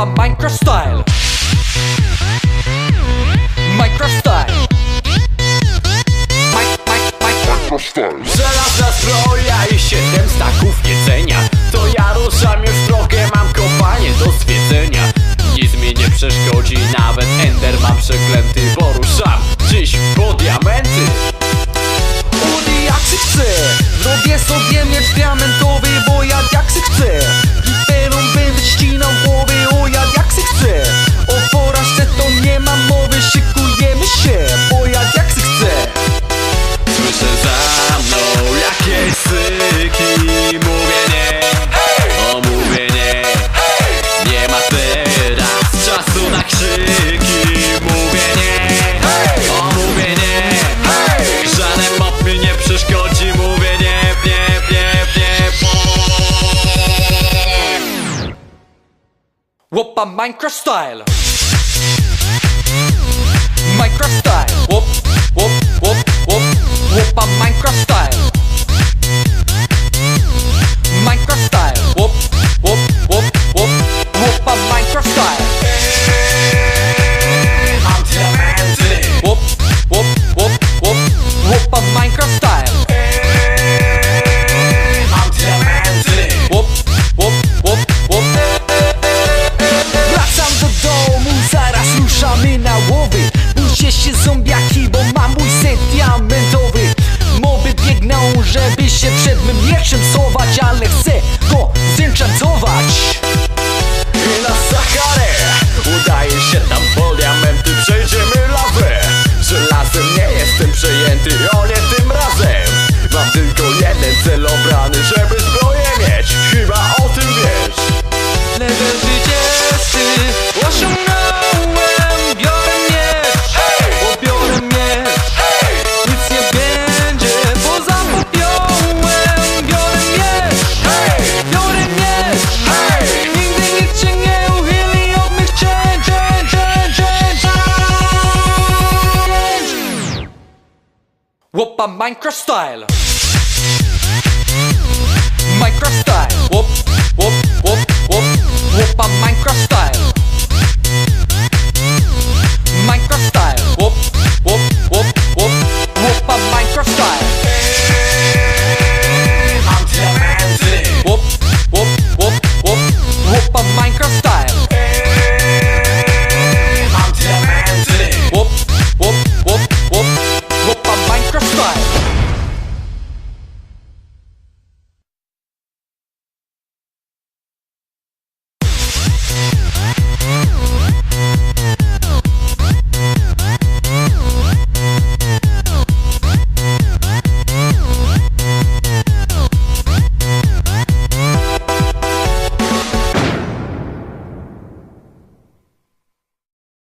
rapa Minecraft Style Minecraft Style Żelazna zbroja i siedem staków jedzenia. To ja ruszam już drogę, mam kopanie do zwiedzenia. Nic mi nie przeszkodzi, nawet Ender mam przeklęty Bo ruszam dziś po diamenty. Udi jak się chce, zrobię sobie miecz diamentowy Bo ja jak się chce? my Minecraft style. Minecraft style. Whoop, whoop, whoop, whoop, whoop, my Minecraft zacząć tańcować, ale chcę go zinczantować Whoop a Minecraft style.